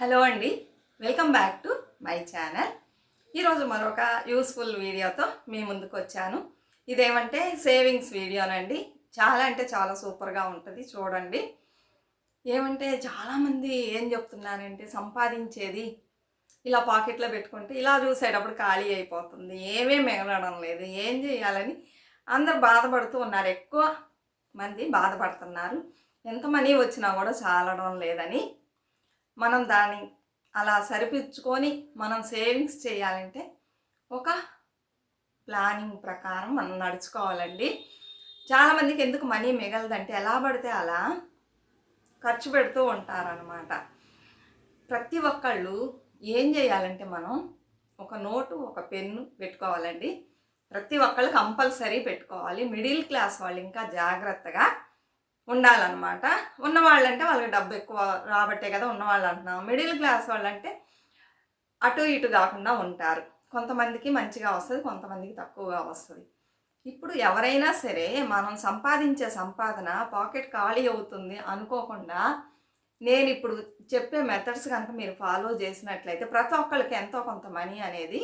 Hello అండి. Welcome back to my channel. ఈరోజు మరొక యూస్ఫుల్ వీడియోతో మీ ముందుకు వచ్చాను. ఇదేమంటే సేవింగ్స్ వీడియోనండి. చాలా అంటే చాలా సూపర్గా ఉంటుంది చూడండి. ఏమంటే చాలామంది ఏం చెప్తున్నారంటే సంపాదించేది ఇలా పాకెట్లో పెట్టుకుంటే ఇలా చూసేటప్పుడు ఖాళీ అయిపోతుంది ఏమీ మిగలడం లేదు ఏం చేయాలని అందరు బాధపడుతూ ఉన్నారు. ఎక్కువ మంది బాధపడుతున్నారు. ఎంత మనీ వచ్చినా కూడా చాలడం లేదని మనం దాన్ని అలా సరిపించుకొని మనం సేవింగ్స్ చేయాలంటే ఒక ప్లానింగ్ ప్రకారం మనం నడుచుకోవాలండి. చాలామందికి ఎందుకు మనీ మిగలదంటే ఎలా పడితే అలా ఖర్చు పెడుతూ ఉంటారనమాట ప్రతి ఒక్కళ్ళు ఏం చేయాలంటే మనం ఒక నోటు ఒక పెన్ను పెట్టుకోవాలండి. ప్రతి ఒక్కళ్ళు కంపల్సరీ పెట్టుకోవాలి. మిడిల్ క్లాస్ వాళ్ళు ఇంకా జాగ్రత్తగా ఉండాలన్నమాట. ఉన్నవాళ్ళంటే వాళ్ళకి డబ్బు ఎక్కువ రాబట్టే కదా ఉన్నవాళ్ళు అంటున్నాం మిడిల్ క్లాస్ వాళ్ళంటే అటు ఇటు కాకుండా ఉంటారు. కొంతమందికి మంచిగా వస్తుంది కొంతమందికి తక్కువగా వస్తుంది. ఇప్పుడు ఎవరైనా సరే మనం సంపాదించే సంపాదన పాకెట్ ఖాళీ అవుతుంది అనుకోకుండా నేను ఇప్పుడు చెప్పే మెథడ్స్ కనుక మీరు ఫాలో చేసినట్లయితే ప్రతి ఒక్కరికి ఎంతో కొంత మనీ అనేది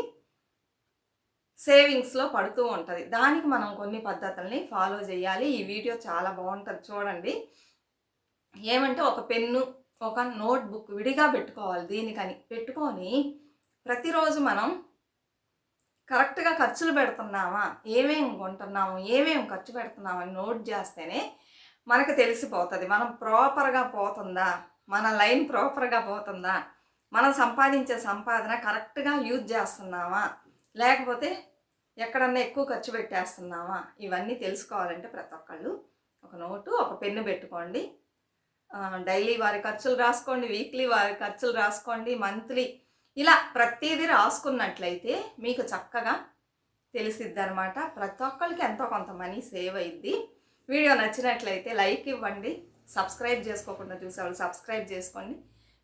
సేవింగ్స్లో పడుతూ ఉంటుంది. దానికి మనం కొన్ని పద్ధతుల్ని ఫాలో చేయాలి ఈ వీడియో చాలా బాగుంటుంది చూడండి. ఏమంటే ఒక పెన్ను ఒక నోట్ బుక్ విడిగా పెట్టుకోవాలి దీనికని. పెట్టుకొని ప్రతిరోజు మనం కరెక్ట్గా ఖర్చులు పెడుతున్నామా ఏమేమి కొంటున్నాము ఏమేమి ఖర్చు పెడుతున్నామని నోట్ చేస్తేనే మనకు తెలిసిపోతుంది. మనం ప్రాపర్గా పోతుందా మన లైన్ ప్రాపర్గా పోతుందా మనం సంపాదించే సంపాదన కరెక్ట్గా యూజ్ చేస్తున్నామా లేకపోతే ఎక్కడన్నా ఎక్కువ ఖర్చు పెట్టేస్తున్నామా? ఇవన్నీ తెలుసుకోవాలంటే ప్రతి ఒక్కళ్ళు ఒక నోటు ఒక పెన్ను పెట్టుకోండి. డైలీ వారి ఖర్చులు రాసుకోండి వీక్లీ వారి ఖర్చులు రాసుకోండి మంత్లీ ఇలా ప్రతిదీ రాసుకున్నట్లయితే మీకు చక్కగా తెలిసిద్ది అనమాట ప్రతి ఒక్కరికి ఎంతో కొంత మనీ సేవ్ అయ్యిద్ది వీడియో నచ్చినట్లయితే లైక్ ఇవ్వండి. సబ్స్క్రైబ్ చేసుకోకుండా చూసేవాళ్ళు సబ్స్క్రైబ్ చేసుకోండి.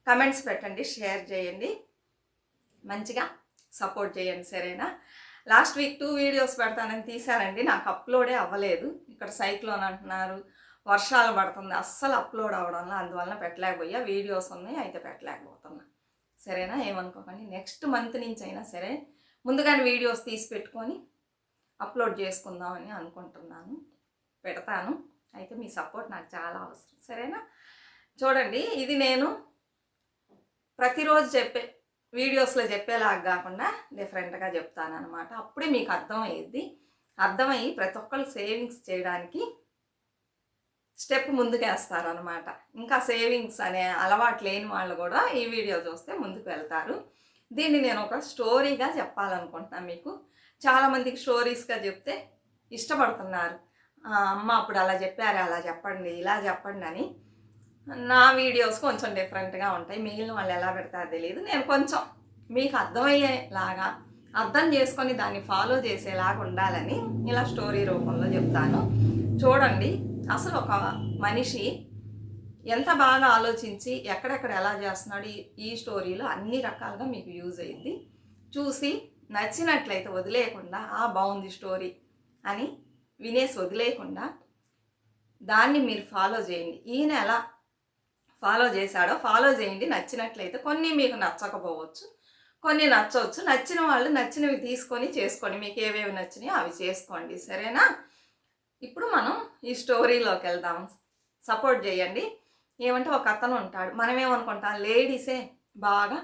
కమెంట్స్ పెట్టండి షేర్ చేయండి. మంచిగా సపోర్ట్ చేయండి సరేనా? లాస్ట్ వీక్ టూ వీడియోస్ పెడతానని తీశారండి నాకు అప్లోడే అవ్వలేదు. ఇక్కడ సైక్లోన్ అంటున్నారు వర్షాలు పడుతుంది అస్సలు అప్లోడ్ అవ్వడంలో అందువలన పెట్టలేకపోయా వీడియోస్ ఉన్నాయి అయితే పెట్టలేకపోతున్నా. సరేనా? ఏమనుకోకండి నెక్స్ట్ మంత్ నుంచి అయినా సరే ముందుగానే వీడియోస్ తీసి పెట్టుకొని అప్లోడ్ చేసుకుందామని అనుకుంటున్నాను పెడతాను. అయితే మీ సపోర్ట్ నాకు చాలా అవసరం సరేనా? చూడండి ఇది నేను ప్రతిరోజు చెప్పే వీడియోస్లో చెప్పేలాగా కాకుండా డిఫరెంట్గా చెప్తాను అనమాట అప్పుడే మీకు అర్థమయ్యేది. అర్థమయ్యి ప్రతి ఒక్కరు సేవింగ్స్ చేయడానికి స్టెప్ ముందుకేస్తారనమాట ఇంకా సేవింగ్స్ అనే అలవాటు లేని వాళ్ళు కూడా ఈ వీడియో చూస్తే ముందుకు వెళ్తారు. దీన్ని నేను ఒక స్టోరీగా చెప్పాలనుకుంటున్నాను మీకు. చాలామందికి స్టోరీస్గా చెప్తే ఇష్టపడుతున్నారు. అమ్మ అప్పుడు అలా చెప్పారు అలా చెప్పండి ఇలా చెప్పండి అని. నా వీడియోస్ కొంచెం డిఫరెంట్గా ఉంటాయి. మిగిలిన వాళ్ళు ఎలా పెడతారో తెలియదు. నేను కొంచెం మీకు అర్థమయ్యేలాగా అర్థం చేసుకొని దాన్ని ఫాలో చేసేలాగా ఉండాలని ఇలా స్టోరీ రూపంలో చెప్తాను. చూడండి అసలు ఒక మనిషి ఎంత బాగా ఆలోచించి ఎక్కడెక్కడ ఎలా చేస్తున్నాడు ఈ- ఈ స్టోరీలో అన్ని రకాలుగా మీకు యూజ్ అయ్యింది చూసి నచ్చినట్లయితే వదిలేయకుండా ఆ బాగుంది స్టోరీ అని వినేసి వదిలేయకుండా దాన్ని మీరు ఫాలో చేయండి. ఈయన ఎలా ఫాలో చేశాడో ఫాలో చేయండి నచ్చినట్లయితే కొన్ని మీకు నచ్చకపోవచ్చు కొన్ని నచ్చవచ్చు నచ్చిన వాళ్ళు నచ్చినవి తీసుకొని చేసుకోండి. మీకు ఏవేవి నచ్చినాయో అవి చేసుకోండి. సరేనా? ఇప్పుడు మనం ఈ స్టోరీలోకి వెళ్దాం. సపోర్ట్ చేయండి. ఏమంటే ఒక అతను ఉంటాడు. మనం ఏమనుకుంటాం లేడీసే బాగా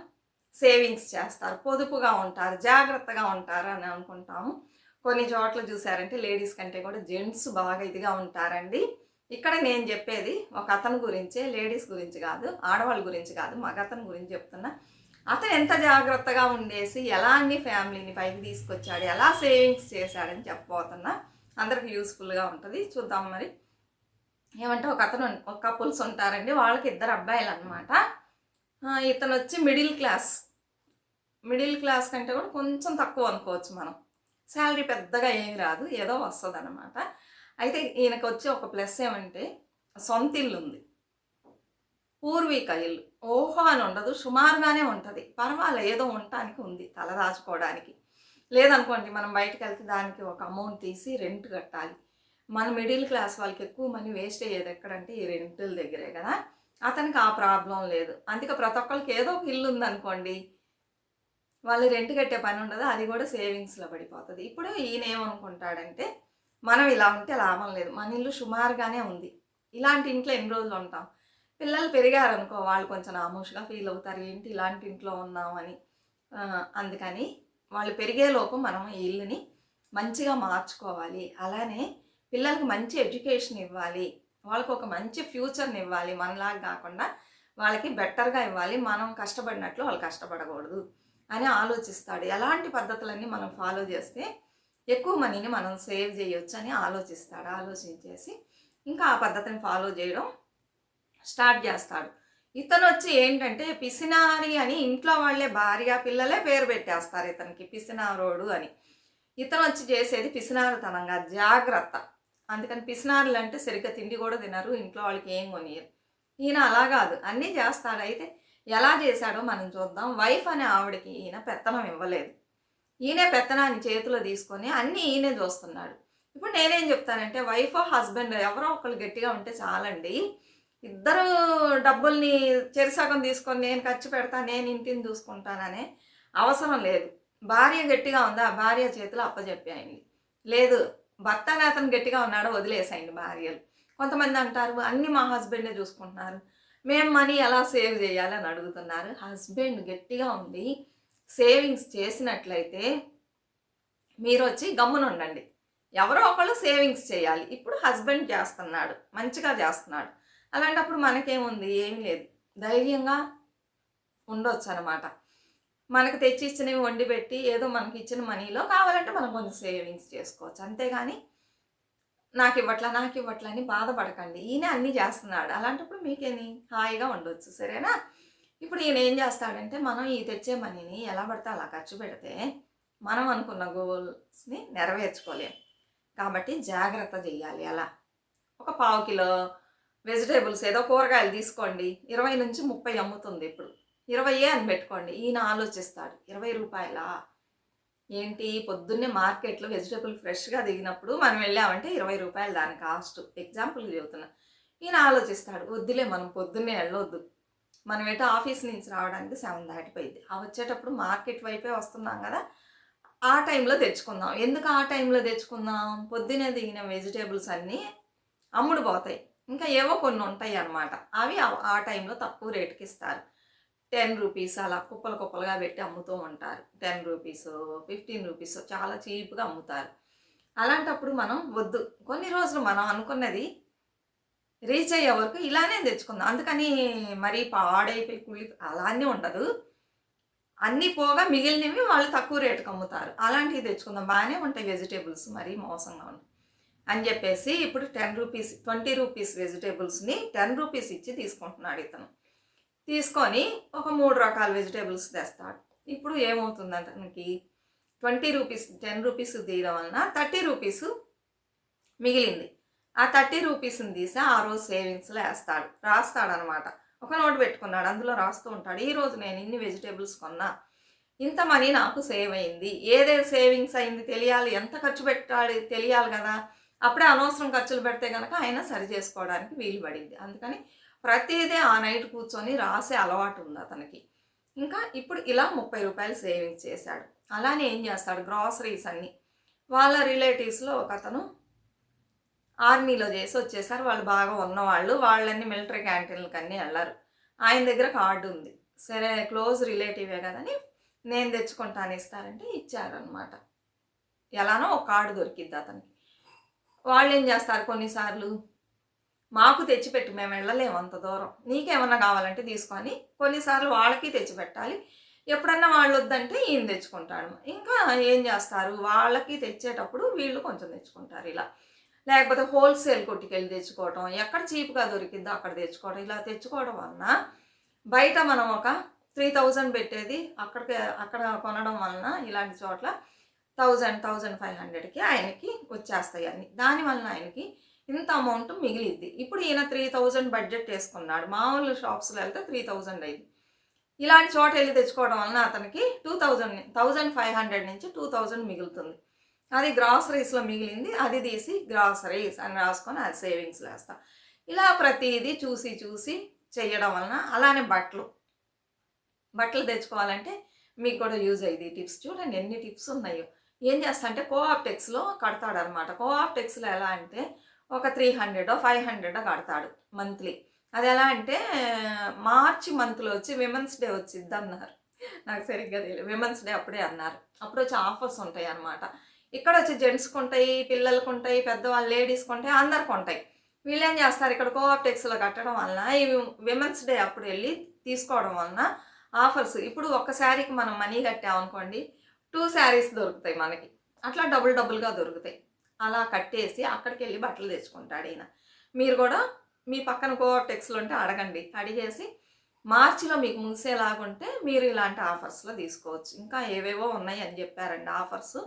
సేవింగ్స్ చేస్తారు. పొదుపుగా ఉంటారు. జాగ్రత్తగా ఉంటారు అని అనుకుంటాము. కొన్ని చోట్ల చూసారంటే లేడీస్ కంటే కూడా జెంట్స్ బాగా ఇదిగా ఉంటారండి. ఇక్కడ నేను చెప్పేది ఒక అతని గురించే లేడీస్ గురించి కాదు ఆడవాళ్ళ గురించి కాదు మగ అతని గురించి చెప్తున్నా. అతను ఎంత జాగ్రత్తగా ఉండేసి ఎలా అన్ని ఫ్యామిలీని పైకి తీసుకొచ్చాడు ఎలా సేవింగ్స్ చేశాడని చెప్పబోతున్నా. అందరికి యూస్ఫుల్గా ఉంటుంది చూద్దాం మరి. ఏమంటే ఒక అతను ఒక కపుల్స్ ఉంటారండి వాళ్ళకి ఇద్దరు అబ్బాయిలు అనమాట ఇతను వచ్చి మిడిల్ క్లాస్ మిడిల్ క్లాస్ కంటే కూడా కొంచెం తక్కువ అనుకోవచ్చు మనం. శాలరీ పెద్దగా ఏమి రాదు ఏదో వస్తుంది అనమాట అయితే ఈయనకు వచ్చి ఒక ప్లస్ ఏమంటే సొంత ఇల్లు ఉంది. పూర్వీక ఇల్లు. ఓహో అని ఉండదు సుమారుగానే ఉంటుంది. పర్వాలే ఏదో ఉండటానికి ఉంది తల దాచుకోవడానికి. లేదనుకోండి మనం బయటకు వెళ్తే దానికి ఒక అమౌంట్ తీసి రెంట్ కట్టాలి. మన మిడిల్ క్లాస్ వాళ్ళకి ఎక్కువ మనీ వేస్ట్ అయ్యేది ఎక్కడంటే ఈ రెంటుల దగ్గరే కదా. అతనికి ఆ ప్రాబ్లం లేదు. అందుకే ప్రతి ఒక్కరికి ఏదో ఒక ఇల్లు ఉందనుకోండి వాళ్ళు రెంట్ కట్టే పని ఉండదు అది కూడా సేవింగ్స్లో పడిపోతుంది. ఇప్పుడు ఈయన ఏమనుకుంటాడంటే మనం ఇలా ఉంటే లాభం లేదు. మన ఇల్లు సుమారుగానే ఉంది. ఇలాంటి ఇంట్లో ఎన్ని రోజులు ఉంటాం? పిల్లలు పెరిగారనుకో వాళ్ళు కొంచెం ఆమోషగా ఫీల్ అవుతారు. ఏంటి ఇలాంటి ఇంట్లో ఉన్నామని అందుకని వాళ్ళు పెరిగేలోపు మనం ఈ ఇల్లుని మంచిగా మార్చుకోవాలి. అలానే పిల్లలకు మంచి ఎడ్యుకేషన్ ఇవ్వాలి. వాళ్ళకి ఒక మంచి ఫ్యూచర్ని ఇవ్వాలి. మనలాగా కాకుండా వాళ్ళకి బెటర్గా ఇవ్వాలి. మనం కష్టపడినట్లు వాళ్ళు కష్టపడకూడదు అని ఆలోచిస్తాడు. ఎలాంటి పద్ధతులన్నీ మనం ఫాలో చేస్తే ఎక్కువ మనీని మనం సేవ్ చేయొచ్చు అని ఆలోచిస్తాడు ఆలోచించేసి ఇంకా ఆ పద్ధతిని ఫాలో చేయడం స్టార్ట్ చేస్తాడు. ఇతను వచ్చి ఏంటంటే పిసినారి అని ఇంట్లో వాళ్ళే భార్య పిల్లలే పేరు పెట్టేస్తారు ఇతనికి పిసినారోడు అని. ఇతను వచ్చి చేసేది పిసినారుతనంగా జాగ్రత్త. అందుకని పిసినారులు అంటే సరిగ్గా తిండి కూడా తినరు ఇంట్లో వాళ్ళకి ఏం కొనియరు. ఈయన అలా కాదు అన్నీ చేస్తాడు. అయితే ఎలా చేశాడో మనం చూద్దాం. వైఫ్ అనే ఆవిడకి ఈయన పెత్తనం ఇవ్వలేదు. ఈయనే పెత్తనాన్ని చేతిలో తీసుకొని అన్నీ ఈయనే చూస్తున్నాడు. ఇప్పుడు నేనేం చెప్తానంటే వైఫ్ హస్బెండ్ ఎవరో ఒకళ్ళు గట్టిగా ఉంటే చాలండి. ఇద్దరు డబ్బుల్ని చెరిసగం తీసుకొని నేను ఖర్చు పెడతా నేను ఇంటిని చూసుకుంటాననే అవసరం లేదు. భార్య గట్టిగా ఉందా? భార్య చేతిలో అప్పచెప్పేయండి లేదు భర్త అతను గట్టిగా ఉన్నాడో వదిలేసాయండి భార్యలు. కొంతమంది అంటారు అన్ని మా హస్బెండే చూసుకుంటున్నారు. మేము మనీ ఎలా సేవ్ చేయాలని అడుగుతున్నారు. హస్బెండ్ గట్టిగా ఉండి సేవింగ్స్ చేసినట్లయితే మీరు వచ్చి గమ్మునుండండి. ఎవరో ఒకళ్ళు సేవింగ్స్ చేయాలి. ఇప్పుడు హస్బెండ్ చేస్తున్నాడు. మంచిగా చేస్తున్నాడు. అలాంటప్పుడు మనకేముంది? ఏం లేదు. ధైర్యంగా ఉండొచ్చు అనమాట మనకు తెచ్చి ఇచ్చినవి వండి పెట్టి ఏదో మనకి ఇచ్చిన మనీలో కావాలంటే మనం కొంచెం సేవింగ్స్ చేసుకోవచ్చు. అంతేగాని నాకు ఇవ్వట్లా నాకు ఇవ్వట్లా అని బాధపడకండి. ఈయన అన్నీ చేస్తున్నాడు. అలాంటప్పుడు మీకేని హాయిగా ఉండొచ్చు. సరేనా? ఇప్పుడు ఈయన ఏం చేస్తాడంటే మనం ఈ తెచ్చే మనీని ఎలా పడితే అలా ఖర్చు పెడితే మనం అనుకున్న గోల్స్ని నెరవేర్చుకోలేం. కాబట్టి జాగ్రత్త చేయాలి అలా ఒక పావు కిలో వెజిటేబుల్స్ ఏదో కూరగాయలు తీసుకోండి. ఇరవై నుంచి ముప్పై అమ్ముతుంది ఇప్పుడు. ఇరవయే అని పెట్టుకోండి. ఈయన ఆలోచిస్తాడు ఇరవై రూపాయలా? ఏంటి? పొద్దున్నే మార్కెట్లో వెజిటేబుల్ ఫ్రెష్గా దిగినప్పుడు మనం వెళ్ళామంటే ఇరవై రూపాయలు దాని కాస్ట్. ఎగ్జాంపుల్ చెబుతున్నా. ఈయన ఆలోచిస్తాడు వద్దులే మనం పొద్దున్నే వెళ్ళొద్దు. మనం ఎటు ఆఫీస్ నుంచి రావడానికి సెవెన్ దాటిపోయింది. ఆ వచ్చేటప్పుడు మార్కెట్ వైపే వస్తున్నాం కదా ఆ టైంలో తెచ్చుకుందాం. ఎందుకు ఆ టైంలో తెచ్చుకుందాం? పొద్దునే దిగిన వెజిటేబుల్స్ అన్నీ అమ్ముడు పోతాయి. ఇంకా ఏవో కొన్ని ఉంటాయి అన్నమాట. అవి ఆ- టైంలో తక్కువ రేటుకి ఇస్తారు. టెన్ రూపీస్ అలా కుప్పలు కుప్పలుగా పెట్టి అమ్ముతూ ఉంటారు. టెన్ రూపీస్ ఫిఫ్టీన్ రూపీస్ చాలా చీప్గా అమ్ముతారు. అలాంటప్పుడు మనం వద్దు. కొన్ని రోజులు మనం అనుకున్నది రీచ్ అయ్యే వరకు ఇలానే తెచ్చుకుందాం. అందుకని మరీ పాడైపోయి కుళ్ళి అలానే ఉండదు. అన్నీ పోగా మిగిలినవి వాళ్ళు తక్కువ రేటుకి అమ్ముతారు. అలాంటివి తెచ్చుకుందాం. బాగానే ఉంటాయి వెజిటేబుల్స్ మరీ మోసంగా ఉంటాయి అని చెప్పేసి ఇప్పుడు టెన్ రూపీస్ ట్వంటీ రూపీస్ వెజిటేబుల్స్ని టెన్ రూపీస్ ఇచ్చి తీసుకుంటున్నాడు ఇతను. తీసుకొని ఒక మూడు రకాల వెజిటేబుల్స్ తెస్తాడు. ఇప్పుడు ఏమవుతుంది అతనికి ట్వంటీ రూపీస్ టెన్ రూపీస్ తీయడం వలన థర్టీ రూపీస్ మిగిలింది. ఆ థర్టీ రూపీస్ని తీసి ఆ రోజు సేవింగ్స్లో వేస్తాడు రాస్తాడు అనమాట ఒక నోట్ పెట్టుకున్నాడు అందులో రాస్తూ ఉంటాడు ఈ రోజు నేను ఇన్ని వెజిటేబుల్స్ కొన్నా ఇంత మనీ నాకు సేవ్ అయింది ఏదే సేవింగ్స్ అయింది తెలియాలి ఎంత ఖర్చు పెట్టాలి తెలియాలి కదా అప్పుడే అనవసరం ఖర్చులు పెడితే కనుక ఆయన సరి చేసుకోవడానికి వీలు పడింది. అందుకని ప్రతిదే ఆ నైట్ కూర్చొని రాసే అలవాటు ఉంది అతనికి. ఇంకా ఇప్పుడు ఇలా ముప్పై రూపాయలు సేవింగ్స్ చేశాడు. అలానే ఏం చేస్తాడు గ్రాసరీస్ అన్నీ. వాళ్ళ రిలేటివ్స్లో ఒక అతను ఆర్మీలో చేసి వచ్చేసారు. వాళ్ళు బాగా ఉన్నవాళ్ళు. వాళ్ళన్నీ మిలిటరీ క్యాంటీన్లకు అన్నీ వెళ్ళారు ఆయన దగ్గర కార్డు ఉంది. సరే క్లోజ్ రిలేటివే కదని నేను తెచ్చుకుంటాను ఇస్తారంటే ఇచ్చారనమాట ఎలానో ఒక కార్డు దొరికిద్ది అతనికి. వాళ్ళు ఏం చేస్తారు కొన్నిసార్లు? మాకు తెచ్చిపెట్టు మేము వెళ్ళలేము అంత దూరం. నీకేమన్నా కావాలంటే తీసుకొని కొన్నిసార్లు వాళ్ళకి తెచ్చిపెట్టాలి. ఎప్పుడన్నా వాళ్ళు వద్దంటే ఈయన తెచ్చుకుంటాడు. ఇంకా ఏం చేస్తారు? వాళ్ళకి తెచ్చేటప్పుడు వీళ్ళు కొంచెం తెచ్చుకుంటారు ఇలా. లేకపోతే హోల్సేల్ కొట్టుకెళ్ళి తెచ్చుకోవటం ఎక్కడ చీప్గా దొరికిందో అక్కడ తెచ్చుకోవడం ఇలా తెచ్చుకోవడం వలన బయట మనం ఒక త్రీ థౌజండ్ పెట్టేది అక్కడికి అక్కడ కొనడం వలన ఇలాంటి చోట్ల థౌజండ్ థౌజండ్ ఫైవ్ హండ్రెడ్కి ఆయనకి వచ్చేస్తాయి అన్ని. దాని వలన ఆయనకి ఇంత అమౌంట్ మిగిలిద్ది. ఇప్పుడు ఈయన త్రీ థౌజండ్ బడ్జెట్ వేసుకున్నాడు. మామూలు షాప్స్లో వెళ్తే త్రీ థౌజండ్ అయింది. ఇలాంటి చోట వెళ్ళి తెచ్చుకోవడం వలన అతనికి two thousand thousand five hundred నుంచి టూ థౌజండ్ మిగులుతుంది. అది గ్రాసరీస్లో మిగిలింది అది తీసి గ్రాసరీస్ అని రాసుకొని అది సేవింగ్స్ వేస్తా. ఇలా ప్రతిదీ చూసి చూసి చేయడం వలన అలానే బట్టలు. బట్టలు తెచ్చుకోవాలంటే మీకు కూడా యూజ్ అయ్యింది టిప్స్. చూడండి ఎన్ని టిప్స్ ఉన్నాయో. ఏం చేస్తా అంటే కోఆప్టెక్స్లో కడతాడు అనమాట కోఆప్టెక్స్లో ఎలా అంటే ఒక త్రీ హండ్రెడో ఫైవ్ హండ్రెడో కడతాడు మంత్లీ అది ఎలా అంటే మార్చి మంత్లో వచ్చి విమెన్స్ డే వచ్చిద్ది అన్నారు. నాకు సరిగ్గా తెలియదు. విమెన్స్ డే అప్పుడే అన్నారు. అప్పుడు వచ్చి ఆఫర్స్ ఉంటాయి అనమాట ఇక్కడ వచ్చి జెంట్స్కి ఉంటాయి పిల్లలకు ఉంటాయి పెద్దవాళ్ళు లేడీస్కి ఉంటాయి అందరికి ఉంటాయి వీళ్ళు ఏం చేస్తారు? ఇక్కడ కోఆప్టెక్స్లో కట్టడం వలన ఈ విమెన్స్ డే అప్పుడు వెళ్ళి తీసుకోవడం వలన ఆఫర్స్ ఇప్పుడు ఒక శారీకి మనం మనీ కట్టామనుకోండి టూ శారీస్ దొరుకుతాయి మనకి. అట్లా డబుల్ డబుల్గా దొరుకుతాయి. అలా కట్టేసి అక్కడికి వెళ్ళి బట్టలు తెచ్చుకుంటాడు ఈయన. మీరు కూడా మీ పక్కన కోఆప్టెక్స్లో ఉంటే అడగండి. అడిగేసి మార్చిలో మీకు ముగిసేలాగుంటే మీరు ఇలాంటి ఆఫర్స్లో తీసుకోవచ్చు. ఇంకా ఏవేవో ఉన్నాయి అని చెప్పారండి ఆఫర్స్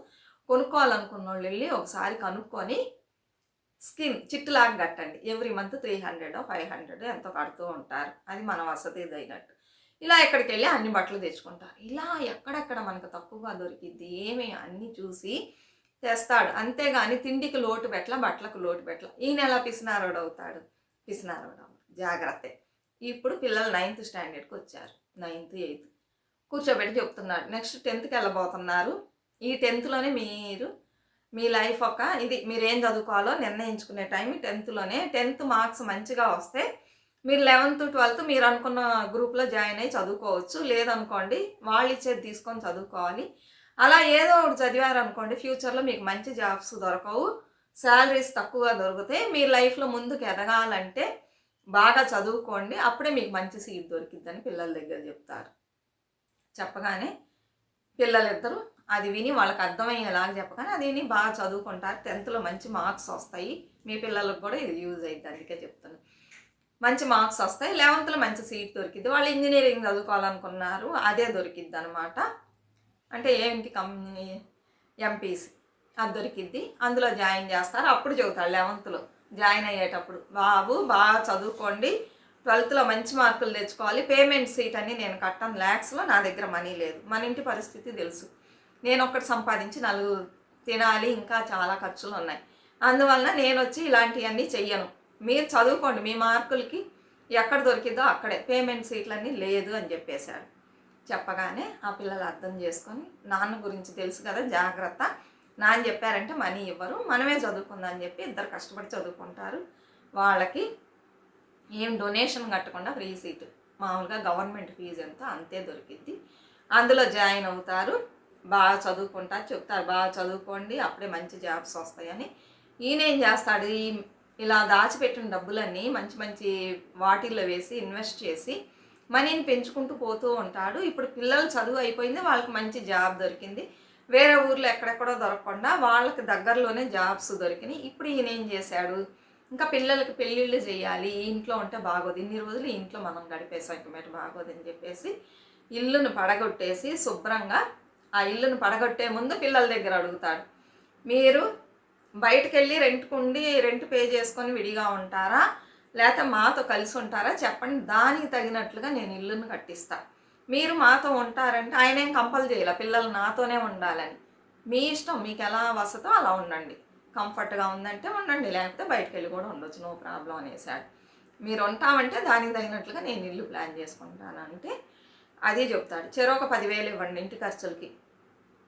కొనుక్కోవాలనుకున్న వాళ్ళు వెళ్ళి ఒకసారి కనుక్కొని స్కీమ్ చిట్టులాగా కట్టండి. Every month three hundred five hundred ఎంతో కడుతూ ఉంటారు. అది మన వసతి తగినట్టు ఇలా ఎక్కడికి వెళ్ళి అన్ని బట్టలు తెచ్చుకుంటారు. ఇలా ఎక్కడెక్కడ మనకు తక్కువగా దొరికిద్ది ఏమి అన్నీ చూసి తెస్తాడు. అంతేగాని తిండికి లోటు పెట్టల బట్టలకు లోటు పెట్టల. ఈయన ఎలా పిసినారోడు అవుతాడు. పిసినారోడు జాగ్రత్త. ఇప్పుడు పిల్లలు నైన్త్ స్టాండర్డ్కి వచ్చారు. Ninth eighth. కూర్చోబెట్టి చెప్తున్నాడు నెక్స్ట్ టెన్త్కి వెళ్ళబోతున్నారు. ఈ టెన్త్లోనే మీరు మీ లైఫ్ ఒక ఇది మీరు ఏం చదువుకోవాలో నిర్ణయించుకునే టైం టెన్త్లోనే. టెన్త్ మార్క్స్ మంచిగా వస్తే మీరు లెవెన్త్ ట్వెల్త్ మీరు అనుకున్న గ్రూప్లో జాయిన్ అయ్యి చదువుకోవచ్చు. లేదనుకోండి వాళ్ళు ఇచ్చేది తీసుకొని చదువుకోవాలి. అలా ఏదో ఒకటి చదివారు అనుకోండి ఫ్యూచర్లో మీకు మంచి జాబ్స్ దొరకవు. శాలరీస్ తక్కువగా దొరుకుతాయి మీ లైఫ్లో ముందుకు ఎదగాలంటే బాగా చదువుకోండి. అప్పుడే మీకు మంచి సీట్ దొరికిద్దని పిల్లల దగ్గర చెప్తారు. చెప్పగానే పిల్లలిద్దరూ అది విని వాళ్ళకి అర్థమయ్యేలాగా చెప్పగానే అది విని బాగా చదువుకుంటారు. టెన్త్లో మంచి మార్క్స్ వస్తాయి. మీ పిల్లలకు కూడా ఇది యూజ్ అయ్యింది అందుకే చెప్తున్నాను మంచి మార్క్స్ వస్తాయి. లెవెన్త్లో మంచి సీట్ దొరికిద్ది. వాళ్ళు ఇంజనీరింగ్ చదువుకోవాలనుకున్నారు. అదే దొరికిద్ది అనమాట అంటే ఏంటి కంపెనీ ఎంపీసీ? అది దొరికిద్ది. అందులో జాయిన్ చేస్తారు. అప్పుడు చెబుతాడు లెవెంత్లో జాయిన్ అయ్యేటప్పుడు. బాబు బాగా చదువుకోండి. ట్వెల్త్లో మంచి మార్కులు తెచ్చుకోవాలి. పేమెంట్ సీట్ అని నేను కట్టాను. ల్యాక్స్లో నా దగ్గర మనీ లేదు. మన ఇంటి పరిస్థితి తెలుసు. నేను ఒక్కటి సంపాదించి నలుగురు తినాలి ఇంకా చాలా ఖర్చులు ఉన్నాయి అందువలన నేను వచ్చి ఇలాంటివన్నీ చెయ్యను. మీరు చదువుకోండి మీ మార్కులకి ఎక్కడ దొరికిందో అక్కడే. పేమెంట్ సీట్లన్నీ లేదు అని చెప్పేశాడు చెప్పగానే ఆ పిల్లలు అర్థం చేసుకొని నాన్న గురించి తెలుసు కదా జాగ్రత్త. నాన్న చెప్పారంటే మనీ ఇవ్వరు. మనమే చదువుకుందాం అని చెప్పి ఇద్దరు కష్టపడి చదువుకుంటారు. వాళ్ళకి ఏం డొనేషన్ కట్టకుండా ఫ్రీ సీటు. మామూలుగా గవర్నమెంట్ ఫీజు ఎంత అంతే దొరికిద్ది. అందులో జాయిన్ అవుతారు. బాగా చదువుకుంటా చెప్తారు. బాగా చదువుకోండి అప్పుడే మంచి జాబ్స్ వస్తాయని. ఈయన ఏం చేస్తాడు? ఈ ఇలా దాచిపెట్టిన డబ్బులన్నీ మంచి మంచి వాటిల్లో వేసి ఇన్వెస్ట్ చేసి మనీని పెంచుకుంటూ పోతూ ఉంటాడు. ఇప్పుడు పిల్లలు చదువు అయిపోయింది వాళ్ళకి మంచి జాబ్ దొరికింది. వేరే ఊర్లో ఎక్కడెక్కడో దొరకకుండా వాళ్ళకి దగ్గరలోనే జాబ్స్ దొరికినాయి. ఇప్పుడు ఈయన ఏం చేశాడు? ఇంకా పిల్లలకి పెళ్ళిళ్ళు చేయాలి ఇంట్లో ఉంటే బాగోదు ఇన్ని రోజులు ఇంట్లో మనం గడిపేసాం ఇంకా మీరు బాగోదు అని చెప్పేసి ఇల్లును పడగొట్టేసి శుభ్రంగా ఆ ఇల్లును పడగొట్టే ముందు పిల్లల దగ్గర అడుగుతాడు. మీరు బయటకు వెళ్ళి రెంట్కుండి రెంట్ పే చేసుకొని విడిగా ఉంటారా? లేకపోతే మాతో కలిసి ఉంటారా? చెప్పండి. దానికి తగినట్లుగా నేను ఇల్లును కట్టిస్తా. మీరు మాతో ఉంటారంటే ఆయన ఏం కంపల్ చేయాలి? పిల్లలు నాతోనే ఉండాలని. మీ ఇష్టం. మీకు ఎలా వసతో అలా ఉండండి. కంఫర్ట్గా ఉందంటే ఉండండి. లేకపోతే బయటకు వెళ్ళి కూడా ఉండొచ్చు. నో ప్రాబ్లం అనేసాడు. మీరు ఉంటామంటే దానికి తగినట్లుగా నేను ఇల్లు ప్లాన్ చేసుకుంటాను. అంటే అదే చెప్తాడు. చెరొక పదివేలు ఇవ్వండి ఇంటి ఖర్చులకి.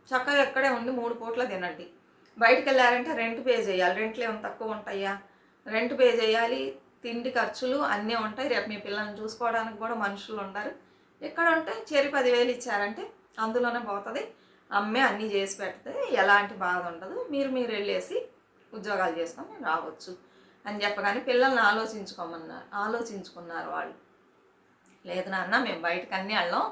చక్కగా ఎక్కడే ఉండి మూడు పూట్ల తినండి. బయటకు వెళ్ళారంటే రెంట్ పే చేయాలి. రెంట్లు ఏమైనా తక్కువ ఉంటాయా? రెంట్ పే చేయాలి. తిండి ఖర్చులు అన్నీ ఉంటాయి. రేపు మీ పిల్లల్ని చూసుకోవడానికి కూడా మనుషులు ఉండరు. ఎక్కడ ఉంటే చెరి పదివేలు ఇచ్చారంటే అందులోనే పోతుంది. అమ్మే అన్నీ చేసి పెడితే ఎలాంటి బాధ ఉండదు. మీరు మీరు వెళ్ళేసి ఉద్యోగాలు చేసుకొని రావచ్చు. అని చెప్పగానే పిల్లల్ని ఆలోచించుకోమన్నారు. ఆలోచించుకున్నారు వాళ్ళు. లేదు నాన్న మేము బయటకు అన్నీ వెళ్ళాం.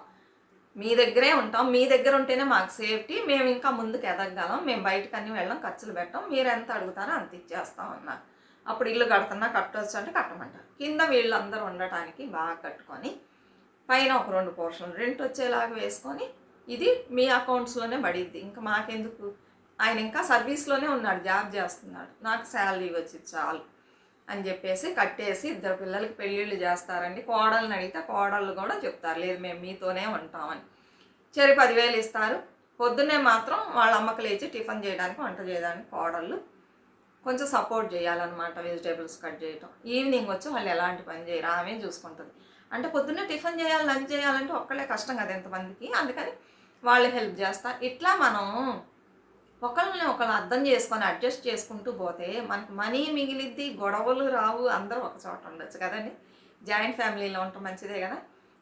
మీ దగ్గరే ఉంటాం. మీ దగ్గర ఉంటేనే మాకు సేఫ్టీ. మేము ఇంకా ముందుకు ఎదగలం. మేము బయటకు అన్నీ వెళ్ళాం ఖర్చులు పెట్టాం. మీరు ఎంత అడుగుతారో అంత ఇచ్చేస్తాం అన్నారు అప్పుడు ఇల్లు కడుతున్నా కట్టవచ్చు అంటే కట్టమంటారు. కింద వీళ్ళందరూ ఉండటానికి బాగా కట్టుకొని పైన ఒక రెండు పోర్షన్లు రెంట్ వచ్చేలాగా వేసుకొని ఇది మీ అకౌంట్స్లోనే పడిద్ది. ఇంకా మాకెందుకు? ఆయన ఇంకా సర్వీస్లోనే ఉన్నాడు జాబ్ చేస్తున్నాడు. నాకు శాలరీ వచ్చి చాలు. అని చెప్పేసి కట్టేసి ఇద్దరు పిల్లలకి పెళ్ళిళ్ళు చేస్తారండి. కోడళ్ళని అడిగితే కోడళ్ళు కూడా చెప్తారు లేదు మేము మీతోనే ఉంటామని. చెరి పదివేలు ఇస్తారు. పొద్దున్నే మాత్రం వాళ్ళ అమ్మకి లేచి టిఫిన్ చేయడానికి వంట చేయడానికి కోడళ్ళు కొంచెం సపోర్ట్ చేయాలన్నమాట వెజిటేబుల్స్ కట్ చేయటం. ఈవినింగ్ వచ్చి వాళ్ళు ఎలాంటి పని చేయరు ఆమె చూసుకుంటుంది. అంటే పొద్దున్నే టిఫిన్ చేయాలి లంచ్ చేయాలంటే ఒక్కళ్ళే కష్టం కదా ఎంతమందికి అందుకని వాళ్ళు హెల్ప్ చేస్తారు. ఇట్లా మనం ఒకళ్ళని ఒకళ్ళు అర్థం చేసుకొని అడ్జస్ట్ చేసుకుంటూ పోతే మనకి మనీ మిగిలిద్ది గొడవలు రావు అందరూ ఒక చోట ఉండొచ్చు కదండి. జాయింట్ ఫ్యామిలీలో ఉండటం మంచిదే కదా.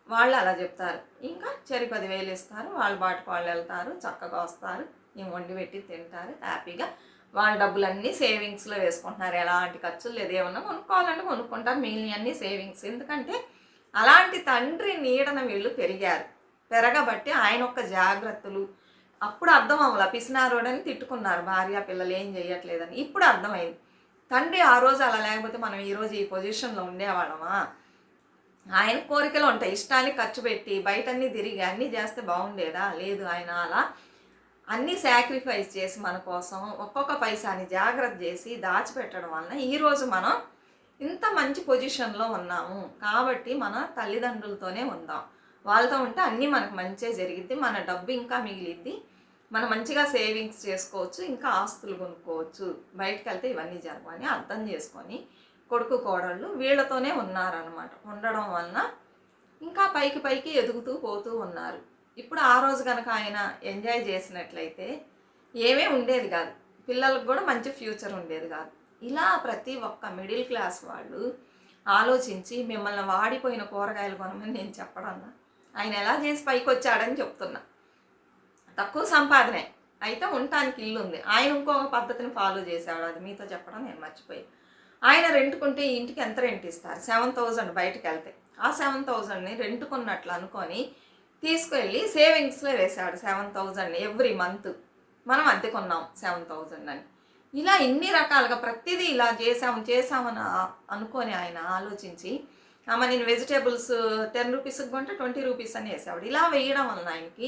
వాళ్ళు అలా చెప్తారు. ఇంకా చెరి పదివేలు ఇస్తారు వాళ్ళు బాటుకు వాళ్ళు వెళ్తారు చక్కగా వస్తారు ఏం వండి పెట్టి తింటారు హ్యాపీగా. వాళ్ళ డబ్బులన్నీ సేవింగ్స్లో వేసుకుంటున్నారు. ఎలాంటి ఖర్చులు లేదు. ఏమన్నా కొనుక్కోవాలంటే కొనుక్కుంటారు. మిగిలినవన్నీ సేవింగ్స్. ఎందుకంటే అలాంటి తండ్రి నీడన వీళ్ళు పెరిగారు. పెరగబట్టి ఆయన యొక్క జాగ్రత్తలు అప్పుడు అర్థం అవ్వాల పిసినారోడని తిట్టుకున్నారు. భార్య పిల్లలు ఏం చేయట్లేదని ఇప్పుడు అర్థమైంది. తండ్రి ఆ రోజు అలా లేకపోతే మనం ఈరోజు ఈ పొజిషన్లో ఉండేవాళ్ళమా? ఆయన కోరికలు ఉంటాయి. ఇష్టాన్ని ఖర్చు పెట్టి బయటన్నీ తిరిగి అన్నీ చేస్తే బాగుండేదా? లేదు ఆయన అలా అన్నీ సాక్రిఫైస్ చేసి మన కోసం ఒక్కొక్క పైసాని జాగ్రత్త చేసి దాచిపెట్టడం వలన ఈరోజు మనం ఇంత మంచి పొజిషన్లో ఉన్నాము. కాబట్టి మన తల్లిదండ్రులతోనే ఉందాం. వాళ్ళతో ఉంటే అన్నీ మనకు మంచిగా జరిగిద్ది. మన డబ్బు ఇంకా మిగిలిద్ది. మనం మంచిగా సేవింగ్స్ చేసుకోవచ్చు ఇంకా ఆస్తులు కొనుక్కోవచ్చు బయటకు వెళ్తే ఇవన్నీ జరగవని అర్థం చేసుకొని కొడుకు కోడళ్ళు వీళ్ళతోనే ఉన్నారనమాట ఉండడం వలన ఇంకా పైకి పైకి ఎదుగుతూ పోతూ ఉన్నారు. ఇప్పుడు ఆ రోజు కనుక ఆయన ఎంజాయ్ చేసినట్లయితే ఏమీ ఉండేది కాదు. పిల్లలకు కూడా మంచి ఫ్యూచర్ ఉండేది కాదు. ఇలా ప్రతి ఒక్క మిడిల్ క్లాస్ వాళ్ళు ఆలోచించి మిమ్మల్ని వాడిపోయిన కూరగాయలు కొనమని నేను చెప్పడన్నా. ఆయన ఎలా చేసి పైకి వచ్చాడని చెప్తున్నా. తక్కువ సంపాదనే. అయితే ఉండటానికి ఇల్లు ఉంది. ఆయన ఇంకొక పద్ధతిని ఫాలో చేశాడు. అది మీతో చెప్పడం నేను మర్చిపోయి. ఆయన రెంట్కుంటే ఈ ఇంటికి ఎంత రెంట్ ఇస్తారు? సెవెన్ థౌజండ్ బయటకు వెళ్తే ఆ సెవెన్ థౌజండ్ని రెంట్కున్నట్లు అనుకొని తీసుకెళ్ళి సేవింగ్స్లో వేసాడు సెవెన్ థౌజండ్ ఎవ్రీ మంత్ మనం అద్దె కొన్నాం సెవెన్ థౌజండ్ అని. ఇలా ఇన్ని రకాలుగా ప్రతిదీ ఇలా చేసాము చేసామని అనుకొని ఆయన ఆలోచించి ఆమె నేను వెజిటేబుల్స్ టెన్ రూపీస్కి కొంటే ట్వంటీ రూపీస్ అని వేసేవాడు. ఇలా వేయడం వలన ఆయనకి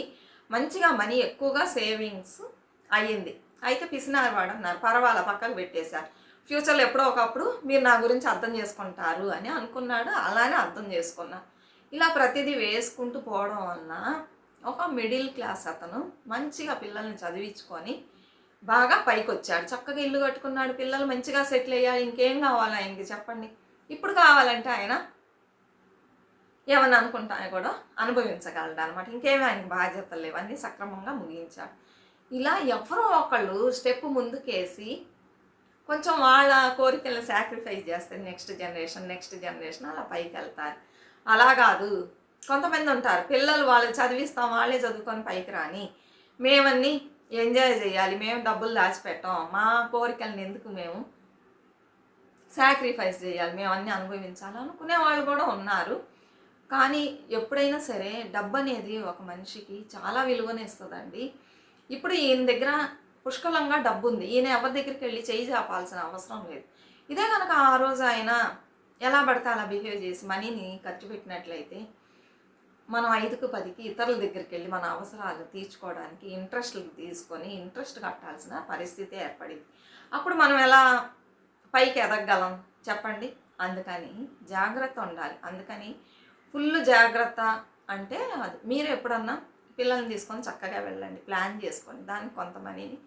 మంచిగా మనీ ఎక్కువగా సేవింగ్స్ అయ్యింది. అయితే పిసినారు వాడు అన్నారు పర్వాలా పక్కకు పెట్టేశారు. ఫ్యూచర్లో ఎప్పుడో ఒకప్పుడు మీరు నా గురించి అర్థం చేసుకుంటారు అని అనుకున్నాడు. అలానే అర్థం చేసుకున్నా. ఇలా ప్రతిదీ వేసుకుంటూ పోవడం వలన ఒక మిడిల్ క్లాస్ అతను మంచిగా పిల్లల్ని చదివించుకొని బాగా పైకి వచ్చాడు చక్కగా ఇల్లు కట్టుకున్నాడు. పిల్లలు మంచిగా సెటిల్ అయ్యారు. ఇంకేం కావాలి ఆయనకి చెప్పండి. ఇప్పుడు కావాలంటే ఆయన ఏమన్నా అనుకుంటా కూడా అనుభవించగలడు అనమాట ఇంకేమీ ఆయనకి బాధ్యతలు లేవు. అన్నీ సక్రమంగా ముగించాడు ఇలా ఎవరో ఒకళ్ళు స్టెప్ ముందుకేసి కొంచెం వాళ్ళ కోరికలను సాక్రిఫైస్ చేస్తారు నెక్స్ట్ జనరేషన్ నెక్స్ట్ జనరేషన్ అలా పైకి వెళ్తారు అలా కాదు. కొంతమంది ఉంటారు పిల్లలు వాళ్ళు చదివిస్తాం వాళ్ళే చదువుకొని పైకి రాని మేమన్నీ ఎంజాయ్ చేయాలి మేము డబ్బులు దాచిపెట్టాం మా కోరికలను ఎందుకు మేము సాక్రిఫైస్ చేయాలి మేము అన్నీ అనుభవించాలి అనుకునే వాళ్ళు కూడా ఉన్నారు. కానీ ఎప్పుడైనా సరే డబ్బు అనేది ఒక మనిషికి చాలా విలువనిస్తుందండి. ఇప్పుడు ఈయన దగ్గర పుష్కలంగా డబ్బు ఉంది ఈయన ఎవరి దగ్గరికి వెళ్ళి చేయి చాపాల్సిన అవసరం లేదు. ఇదే కనుక ఆ రోజు ఆయన ఎలా పడితే అలా బిహేవ్ చేసి మనీని ఖర్చు పెట్టినట్లయితే మనం ఐదుకు పదికి ఇతరుల దగ్గరికి వెళ్ళి మన అవసరాలు తీర్చుకోవడానికి ఇంట్రెస్ట్లు తీసుకొని ఇంట్రెస్ట్ కట్టాల్సిన పరిస్థితి ఏర్పడింది. అప్పుడు మనం ఎలా పైకి ఎదగగలం చెప్పండి. అందుకని జాగ్రత్త ఉండాలి. అందుకని ఫుల్ జాగ్రత్త అంటే అది. మీరు ఎప్పుడన్నా పిల్లల్ని తీసుకొని చక్కగా వెళ్ళండి ప్లాన్ చేసుకొని దానికి కొంత మనీని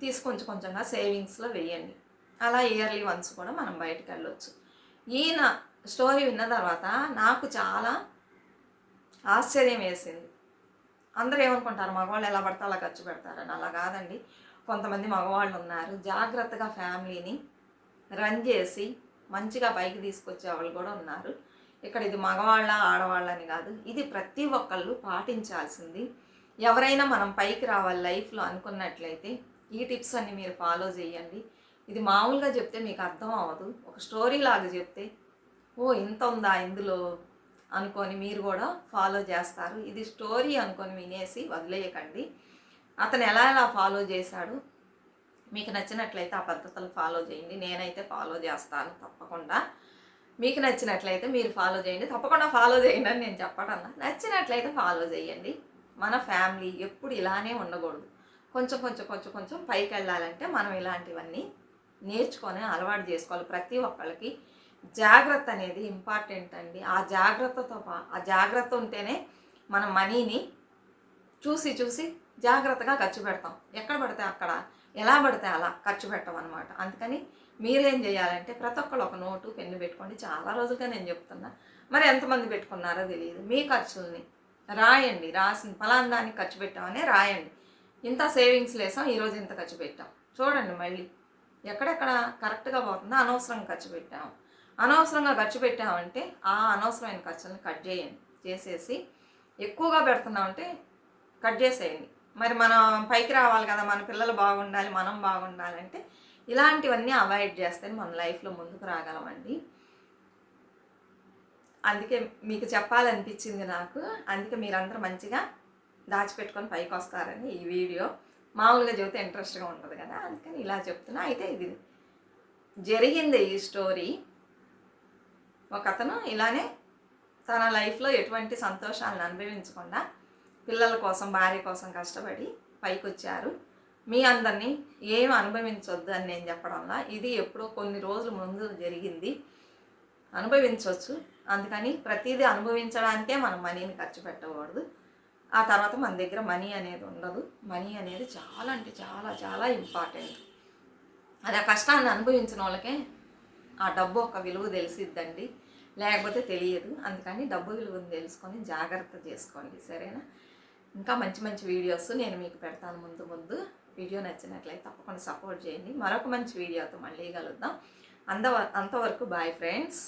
తీసి కొంచెం కొంచెంగా సేవింగ్స్లో వేయండి. అలా ఇయర్లీ వన్స్ కూడా మనం బయటకు వెళ్ళొచ్చు. ఈయన స్టోరీ విన్న తర్వాత నాకు చాలా ఆశ్చర్యం వేసింది. అందరూ ఏమనుకుంటారు మగవాళ్ళు ఎలా పడితే అలా ఖర్చు పెడతారని? అలా కాదండి. కొంతమంది మగవాళ్ళు ఉన్నారు. జాగ్రత్తగా ఫ్యామిలీని రన్ చేసి మంచిగా పైకి తీసుకొచ్చే వాళ్ళు కూడా ఉన్నారు. ఇక్కడ ఇది మగవాళ్ళ ఆడవాళ్ళని కాదు. ఇది ప్రతి ఒక్కళ్ళు పాటించాల్సింది. ఎవరైనా మనం పైకి రావాలి లైఫ్లో అనుకున్నట్లయితే ఈ టిప్స్ అన్ని మీరు ఫాలో చేయండి. ఇది మామూలుగా చెప్తే మీకు అర్థం అవ్వదు. ఒక స్టోరీ లాగా చెప్తే ఓ ఇంత ఉందా ఇందులో? అనుకొని మీరు కూడా ఫాలో చేస్తారు. ఇది స్టోరీ అనుకొని వినేసి వదిలేయకండి. అతను ఎలా ఎలా ఫాలో చేశాడు మీకు నచ్చినట్లయితే ఆ పద్ధతులు ఫాలో చేయండి. నేనైతే ఫాలో చేస్తాను తప్పకుండా. మీకు నచ్చినట్లయితే మీరు ఫాలో చేయండి. తప్పకుండా ఫాలో చేయండి అని నేను చెప్పడం నచ్చినట్లయితే ఫాలో చేయండి. మన ఫ్యామిలీ ఎప్పుడు ఇలానే ఉండకూడదు. కొంచెం కొంచెం కొంచెం కొంచెం పైకి వెళ్ళాలంటే మనం ఇలాంటివన్నీ నేర్చుకొని అలవాటు చేసుకోవాలి ప్రతి ఒక్కళ్ళకి. జాగ్రత్త అనేది ఇంపార్టెంట్ అండి. ఆ జాగ్రత్తతో పా ఆ జాగ్రత్త ఉంటేనే మన మనీని చూసి చూసి జాగ్రత్తగా ఖర్చు పెడతాం. ఎక్కడ పడితే అక్కడ ఎలా పడితే అలా ఖర్చు పెట్టం అనమాట అందుకని మీరేం చేయాలంటే ప్రతి ఒక్కరు ఒక నోటు పెన్ను పెట్టుకోండి. చాలా రోజులుగా నేను చెప్తున్నా. మరి ఎంతమంది పెట్టుకున్నారో తెలియదు. మీ ఖర్చుల్ని రాయండి. రాసిన ఫలానా దానికి ఖర్చు పెట్టామనే రాయండి. ఇంత సేవింగ్స్ లేసాం ఈరోజు ఇంత ఖర్చు పెట్టాం. చూడండి మళ్ళీ. ఎక్కడెక్కడ కరెక్ట్గా పోతుందో అనవసరంగా ఖర్చు పెట్టాము అనవసరంగా ఖర్చు పెట్టామంటే ఆ అనవసరమైన ఖర్చులను కట్ చేయండి. చేసేసి ఎక్కువగా పెడుతున్నామంటే కట్ చేసేయండి. మరి మనం పైకి రావాలి కదా మన పిల్లలు బాగుండాలి మనం బాగుండాలంటే ఇలాంటివన్నీ అవాయిడ్ చేస్తే మన లైఫ్లో ముందుకు రాగలమండి. అందుకే మీకు చెప్పాలనిపించింది నాకు. అందుకే మీరందరూ మంచిగా దాచిపెట్టుకొని పైకి వస్తారని ఈ వీడియో. మామూలుగా చెబితే ఇంట్రెస్ట్గా ఉంటుంది కదా అందుకని ఇలా చెప్తున్నా. అయితే ఇది జరిగింది ఈ స్టోరీ. ఒక అతను ఇలానే తన లైఫ్లో ఎటువంటి సంతోషాలను అనుభవించకుండా పిల్లల కోసం భార్య కోసం కష్టపడి పైకి వచ్చారు మీ అందరినీ ఏం అనుభవించవద్దు అని నేను చెప్పడంలా ఇది ఎప్పుడో కొన్ని రోజుల ముందు జరిగింది. అనుభవించవచ్చు అందుకని ప్రతిదీ అనుభవించడానికే మనం మనీని ఖర్చు పెట్టకూడదు. ఆ తర్వాత మన దగ్గర మనీ అనేది ఉండదు. మనీ అనేది చాలా అంటే చాలా చాలా ఇంపార్టెంట్. అది ఆ కష్టాన్ని అనుభవించిన వాళ్ళకే ఆ డబ్బు ఒక విలువ తెలిసిద్దండి. లేకపోతే తెలియదు. అందుకని డబ్బు విలువను తెలుసుకొని జాగ్రత్త చేసుకోండి. సరేనా? ఇంకా మంచి మంచి వీడియోస్ నేను మీకు పెడతాను ముందు ముందు. వీడియో నచ్చినట్లయితే తప్పకుండా సపోర్ట్ చేయండి. మరొక మంచి వీడియోతో మళ్ళీ కలుద్దాం. అంత అంతవరకు బాయ్ ఫ్రెండ్స్.